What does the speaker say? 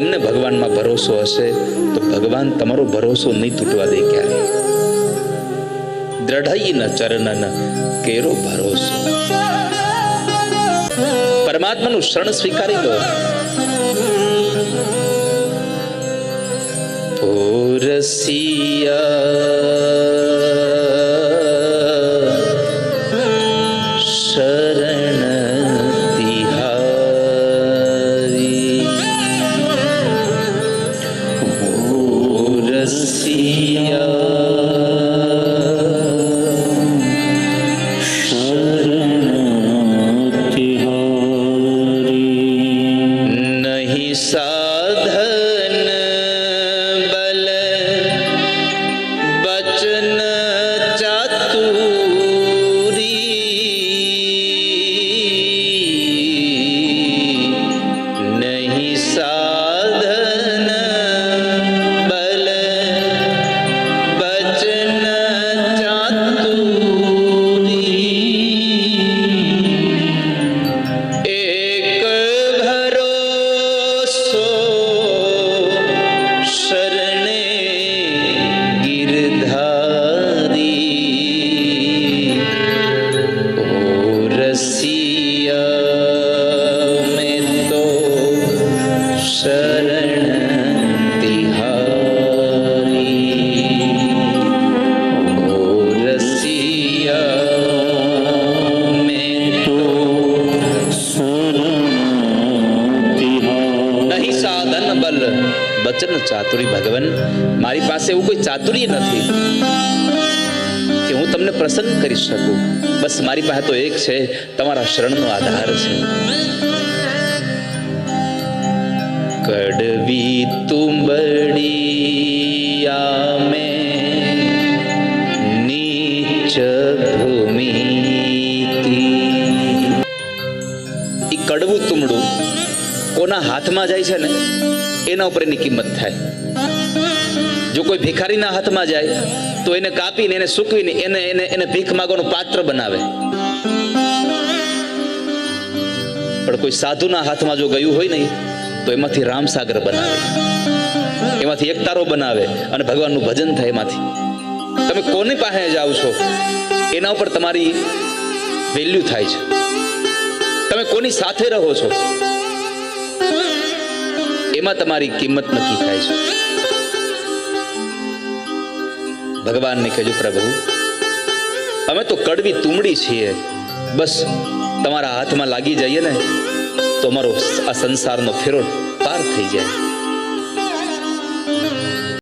તમને ભગવાનમાં ભરોસો હશે, તો ભગવાન તમારો ભરોસો નહીં તૂટવા દે ક્યારે દ્રઢઈ ન ચરણ કેરો ભરોસો. પરમાત્માનું શરણ સ્વીકારી લો. પોરસિયા બલ વચન ચાતુરી ભગવાન, મારી પાસે એવું કોઈ ચાતુર્ય નથી કે હું તમને પ્રસન્ન કરી શકું. બસ મારી પાસે તો એક છે, તમારા શરણનો આધાર છે. કડવી તુંબડી આમે નીચ ભૂમિ કડવું તુમડું કોના હાથમાં જાય છે ને, એના ઉપર એની કિંમત થાય. જો કોઈ ભિખારીના હાથમાં જાય, તો એને કાપીને, એને સૂકવીને, એને એને એને ભીખ માગવાનું પાત્ર બનાવે. પણ કોઈ સાધુના હાથમાં જો ગયું હોય નહીં તો એમાંથી રામસાગર બનાવે. એમાંથી એકતારો બનાવે અને ભગવાનનું ભજન થાય એમાંથી. તમે કોની પાસે જાઓ છો? એના ઉપર તમારી વેલ્યુ થાય છે. તમે કોની સાથે રહો છો? એમાં તમારી કિંમત નક્કી થાય છે. ભગવાનને કહેજો પ્રભુ, અમે તો કડવી તુમડી છીએ. બસ, તમારા હાથમાં લાગી જઈએ ને, તો અમારો આ સંસારનો ફેરો પાર થઈ જાય.